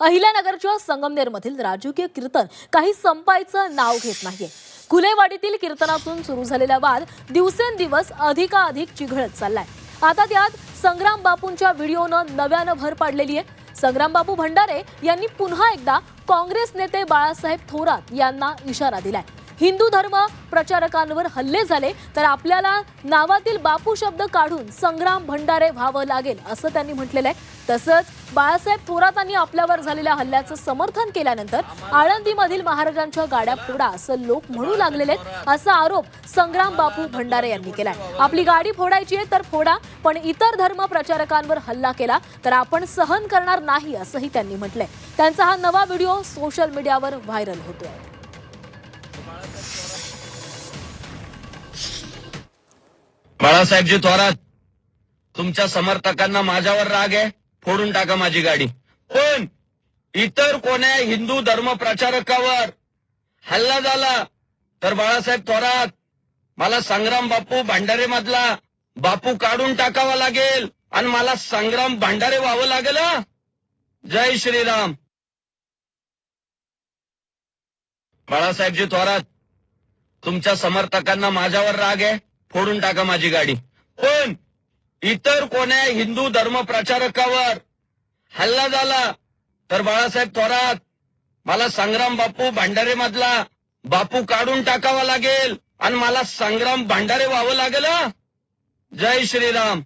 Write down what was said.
अहिल्यानगरच्या संगमनेरमधील राजकीय कीर्तन काही संपायचं नाव घेत नाहीये. खुलेवाडीतील कीर्तनातून सुरू झालेला वाद दिवसेंदिवस अधिकाधिक चिघळत चाललाय. आता त्यात संग्राम बापूंच्या व्हिडिओनं नव्यानं भर पाडलेली आहे. संग्राम बापू भंडारे यांनी पुन्हा एकदा काँग्रेस नेते बाळासाहेब थोरात यांना इशारा दिलाय. हिंदू धर्म प्रचारकांवर हल्ले झाले तर आपल्याला नावातील बापू शब्द काढून संग्राम भंडारे व्हावं लागेल असं त्यांनी म्हटलेलं आहे. तसंच बाळासाहेब थोरातांनी आपल्यावर झालेल्या हल्ल्याचं समर्थन केल्यानंतर आळंदीमधील महाराजांच्या गाड्या फोडा असं लोक म्हणू लागलेले आहेत असा आरोप संग्राम बापू भंडारे यांनी केलाय. आपली गाडी फोडायची आहे तर फोडा पण इतर धर्म प्रचारकांवर हल्ला केला तर आपण सहन करणार नाही असंही त्यांनी म्हटलंय. त्यांचा हा नवा व्हिडिओ सोशल मीडियावर व्हायरल होतोय. बाळासाहेबजी थोरात तुमच्या समर्थकांना माझ्यावर राग आहे फोडून टाका माझी गाडी. पण इतर कोण्या हिंदू धर्म प्रचारकावर हल्ला झाला तर बाळासाहेब थोरात मला संग्राम बापू भांडारे मधला बापू काढून टाकावा लागेल आणि मला संग्राम भांडारे व्हावं लागेल जय श्रीराम. बाळासाहेबजी थोरात तुमच्या समर्थकांना माझ्यावर राग आहे? फोडून टाका माझी गाडी. पण इतर कोण्या हिंदू धर्म प्रचारकावर हल्ला झाला तर बाळासाहेब थोरात मला संग्राम बापू भांडारे मधला बापू काढून टाकावा लागेल आणि मला संग्राम भांडारे व्हावं लागेल जय श्रीराम.